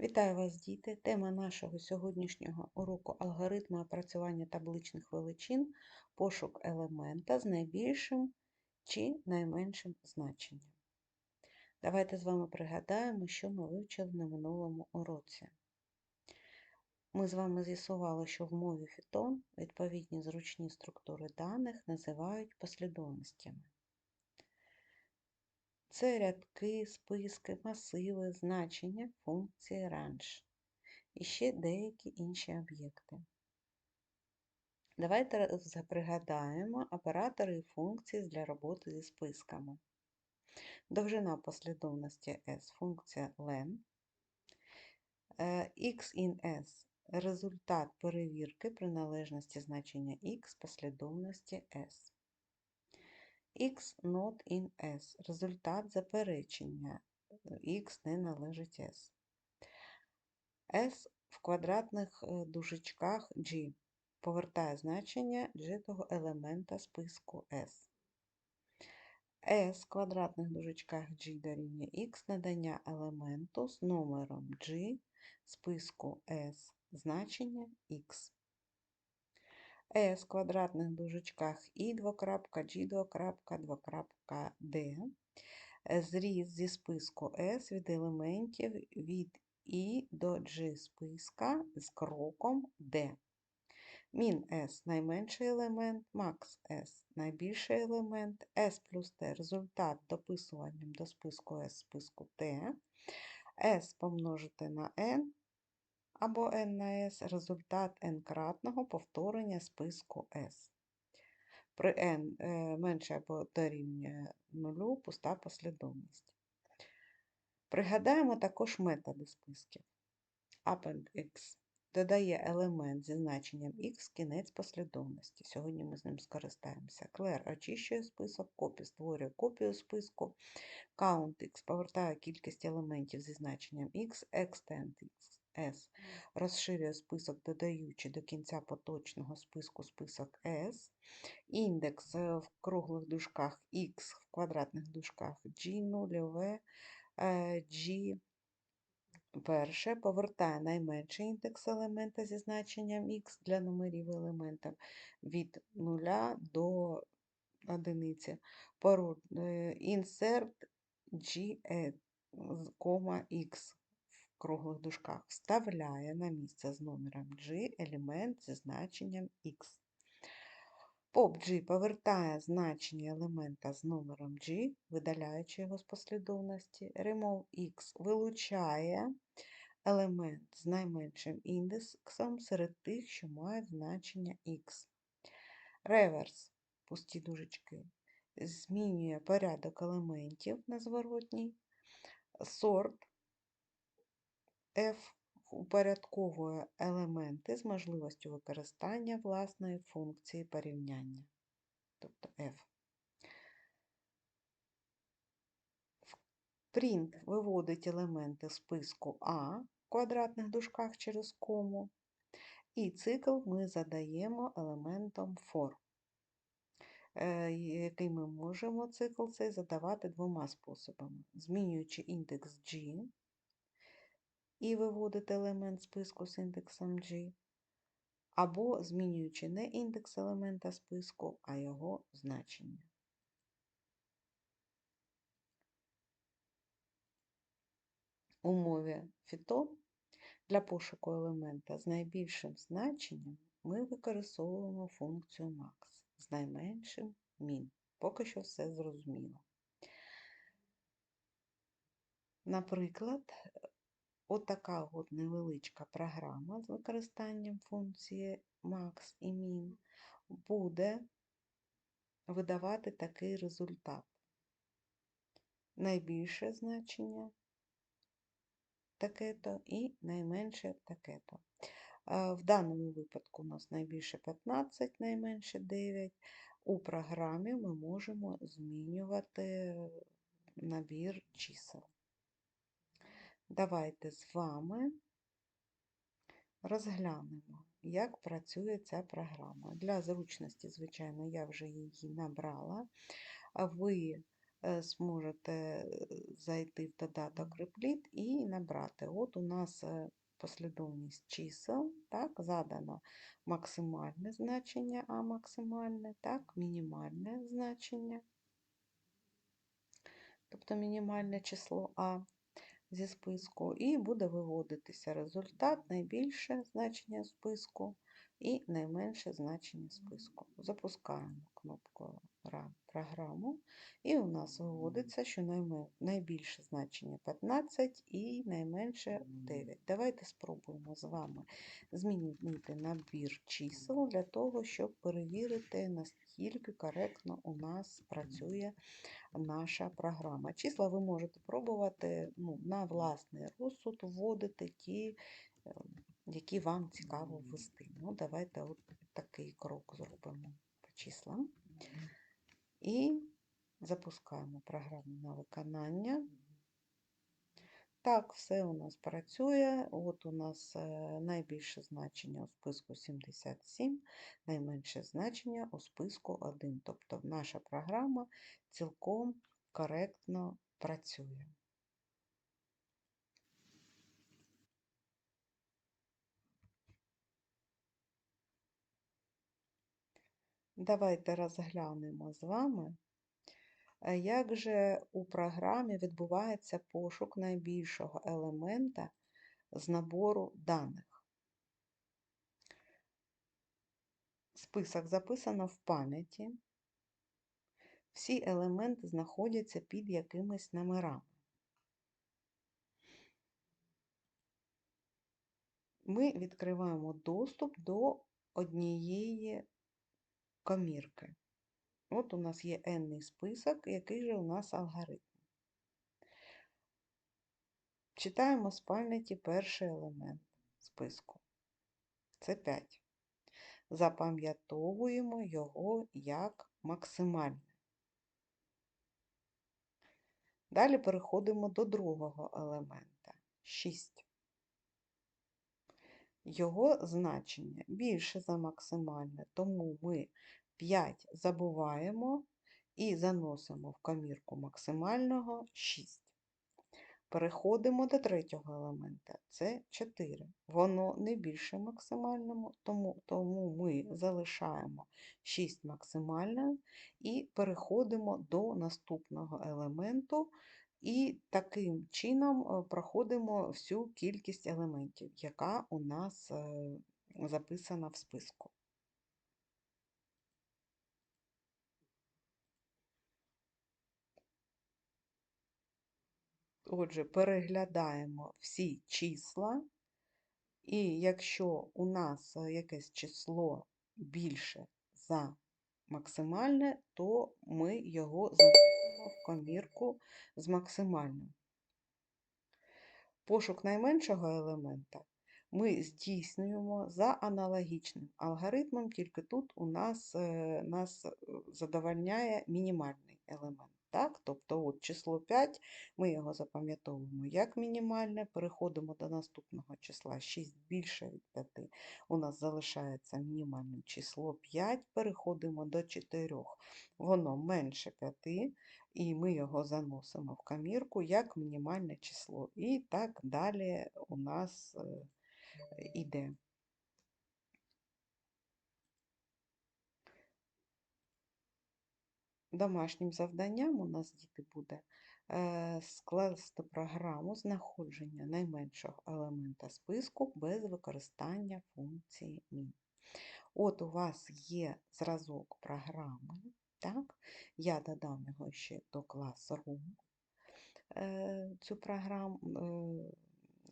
Вітаю вас, діти! Тема нашого сьогоднішнього уроку алгоритми опрацювання табличних величин, пошук елемента з найбільшим чи найменшим значенням. Давайте з вами пригадаємо, що ми вивчили на минулому уроці. Ми з вами з'ясували, що в мові Python відповідні зручні структури даних називають послідовностями. Це рядки, списки, масиви, значення, функції ранж і ще деякі інші об'єкти. Давайте пригадаємо оператори і функції для роботи зі списками. Довжина послідовності S функція len, x in S результат перевірки приналежності значення x послідовності S x not in S. Результат заперечення x не належить S. S в квадратних е, дужечках G повертає значення G елемента списку S. S в квадратних дужечках G дорівнює X надання елементу з номером G списку S значення X. С в квадратних дужечках і двокрапка, G двокрапка, двокрапка D. Зріз зі списку S від елементів від І до G списка з кроком D. Мін S найменший елемент, макс S найбільший елемент, S плюс T результат дописуванням до списку S списку T, S помножити на N або n на s результат n-кратного повторення списку S. При n е, менше або дорівнює нулю пуста послідовність. Пригадаємо також методи списків. AppendX додає елемент зі значенням x кінець послідовності. Сьогодні ми з ним скористаємося. Claire очищує список, Copy створює копію списку, CountX повертає кількість елементів зі значенням x, ExtendX S. Розширює список, додаючи до кінця поточного списку список S, індекс е, в круглих дужках X в квадратних дужках G, нульове, G перше повертає найменший індекс елемента зі значенням X для номерів елемента від 0 до одиниці. Е, insert G, X круглих дужках вставляє на місце з номером G елемент зі значенням X. POP-G повертає значення елемента з номером G, видаляючи його з послідовності. RemoveX вилучає елемент з найменшим індексом серед тих, що мають значення X. Reverse пусті дужечки, змінює порядок елементів на зворотній. Sort F упорядковує елементи з можливістю використання власної функції порівняння, тобто F. Print виводить елементи списку А в квадратних дужках через кому, і цикл ми задаємо елементом for, е, який ми можемо цикл цей задавати двома способами, змінюючи індекс G і виводити елемент списку з індексом G, або змінюючи не індекс елемента списку, а його значення. У мові Python для пошуку елемента з найбільшим значенням ми використовуємо функцію max з найменшим min. Поки що все зрозуміло. Наприклад, Отака от невеличка програма з використанням функції max і min буде видавати такий результат. Найбільше значення таке-то і найменше таке-то. В даному випадку у нас найбільше 15, найменше 9. У програмі ми можемо змінювати набір чисел. Давайте з вами розглянемо, як працює ця програма. Для зручності, звичайно, я вже її набрала. Ви е, зможете е, зайти в додаток Репліт і набрати. От у нас е, послідовність чисел, так, задано максимальне значення, а максимальне, так, мінімальне значення, тобто мінімальне число А зі списку, і буде виводитися результат, найбільше значення списку і найменше значення списку. Запускаємо кнопку програму, і у нас виводиться, що найбільше значення 15 і найменше 9. Давайте спробуємо з вами змінити набір чисел для того, щоб перевірити, наскільки коректно у нас працює наша програма. Числа ви можете пробувати ну, на власний розсуд вводити ті, е, які вам цікаво ввести. Ну, давайте от такий крок зробимо по числам. І запускаємо програму на виконання. Так, все у нас працює. От у нас е, найбільше значення у списку 77, найменше значення у списку 1. Тобто наша програма цілком коректно працює. Давайте розглянемо з вами, як же у програмі відбувається пошук найбільшого елемента з набору даних. Список записано в пам'яті. Всі елементи знаходяться під якимись номерами. Ми відкриваємо доступ до однієї комірки. От у нас є n список, який же у нас алгоритм. Читаємо з пам'яті перший елемент списку. Це 5. Запам'ятовуємо його як максимальне. Далі переходимо до другого елемента 6. Його значення більше за максимальне, тому ми 5 забуваємо і заносимо в комірку максимального 6. Переходимо до третього елемента це 4. Воно не більше максимальному, тому, тому ми залишаємо 6 максимальним і переходимо до наступного елементу. І таким чином е, проходимо всю кількість елементів, яка у нас е, записана в списку. Отже, переглядаємо всі числа, і якщо у нас е, якесь число більше за максимальне, то ми його заносимо в комірку з максимальним. Пошук найменшого елемента ми здійснюємо за аналогічним алгоритмом, тільки тут у нас, е, нас е, задовольняє мінімальний елемент. Так? Тобто от число 5, ми його запам'ятовуємо як мінімальне, переходимо до наступного числа 6 більше від 5. У нас залишається мінімальним число 5, переходимо до 4, воно менше 5, і ми його заносимо в камірку як мінімальне число. І так далі у нас е, іде. Домашнім завданням у нас діти буде е, скласти програму знаходження найменшого елемента списку без використання функції min. От у вас є зразок програми, так? я додам його ще до Classroom, е, цю програму, е,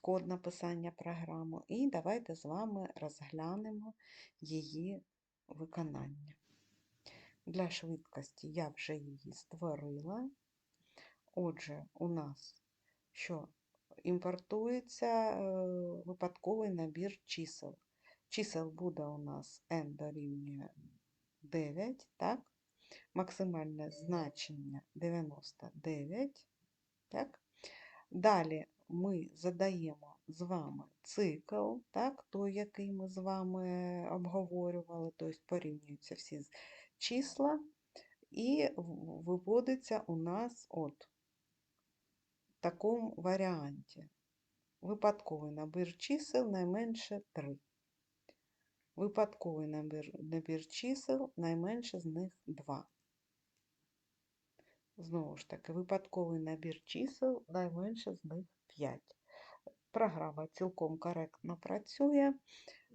код написання програми, і давайте з вами розглянемо її виконання. Для швидкості я вже її створила. Отже, у нас що імпортується е, випадковий набір чисел. Чисел буде у нас n дорівнює 9, так? максимальне значення 99. Так? Далі ми задаємо з вами цикл, так? той, який ми з вами обговорювали, тобто порівнюються всі числа, І виводиться у нас от в такому варіанті. Випадковий набір чисел найменше 3. Випадковий набір, набір чисел найменше з них 2. Знову ж таки, випадковий набір чисел найменше з них 5. Програма цілком коректно працює.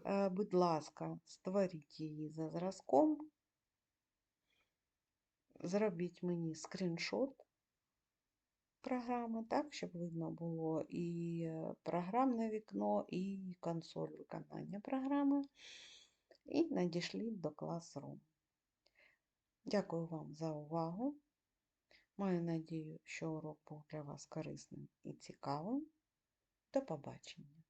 Е, Будь ласка, створіть її за зразком. Зробіть мені скріншот програми, так, щоб видно було і програмне вікно, і консоль виконання програми. І надішліть до Classroom. Дякую вам за увагу. Маю надію, що урок був для вас корисним і цікавим. До побачення!